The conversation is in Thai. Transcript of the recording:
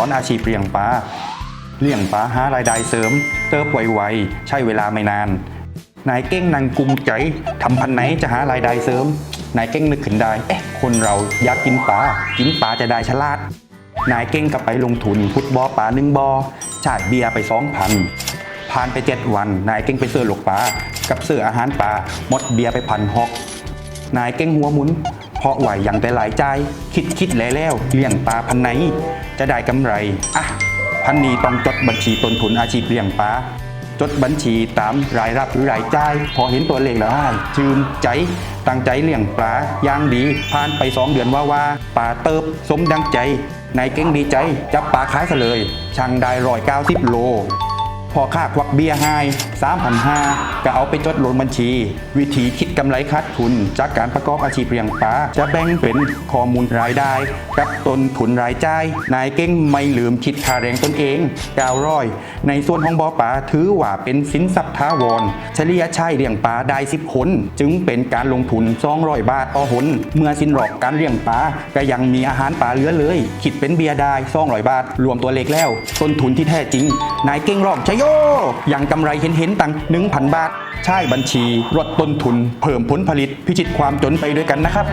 อนอาชีพเลี้ยงปลาเลี้ยงปลาหารายได้เสริม เติบไวๆใช้เวลาไม่นาน นายเก้งนางกุมใจทำพันไหนจะหารายได้เสริม นายเก้งนึกขึ้นได้เอ๊ะคนเราอยากกินปลากินปลาจะได้ฉลาด นายเก้งก็ไปลงทุนพุดบอปลาหนึ่งบอจ่ายเบียร์ไปสองพันผ่านไปเจ็ดวัน นายเก้งไปเสื้อหลกปลากับเสื้ออาหารปลาหมดเบียร์ไปพันหกนายเก้งหัวหมุน เพราะไหวอย่างแต่หลายใจ คิดคิดแล้วแล้วเลี้ยงปลาพันไหน จะได้กำไร อะ พันนี้ต้องจดบัญชีต้นทุนอาชีพเลี้ยงปลาจดบัญชีตามรายรับหรือรายจ่ายพอเห็นตัวเลขแล้วอ้ายชื่นใจตั้งใจเลี้ยงปลาอย่างดี ผ่านไป2เดือนว่าว่าปลาเติบสมดังใจนายเก้งดีใจจับปลาขายซะเลยช่างได้ร้อยเก้าสิบโล พอค่าควักเบี้ยให้3,500ก็เอาไปจดลงบัญชี วิธีคิดกำไรขาดทุน จากการประกอบอาชีพเลี้ยงปลาจะแบ่งเป็นข้อมูลรายได้ กับต้นทุนรายจ่ายนายเก้งไม่ลืมคิดค่าแรงตนเอง900ในส่วนของบ่อปลาถือว่าเป็นสินทรัพย์ท้าวรเฉลี่ยใช้เลี้ยงปลาได้10คน จึงเป็นการลงทุน200บาทต่อหนเมื่อสิ้นรอบการเลี้ยงปลาก็ยังมีอาหารปลาเหลือเลย คิดเป็นเบียร์ได้200บาทรวมตัวเลขแล้ว ต้นทุนที่แท้จริง นายเก้งรองชโยยังกำไรเห็นเห็นๆตังพันบาท ใช่บัญชีลดต้นทุน เพิ่มผลผลิตพิชิตความจนไปด้วยกันนะครับ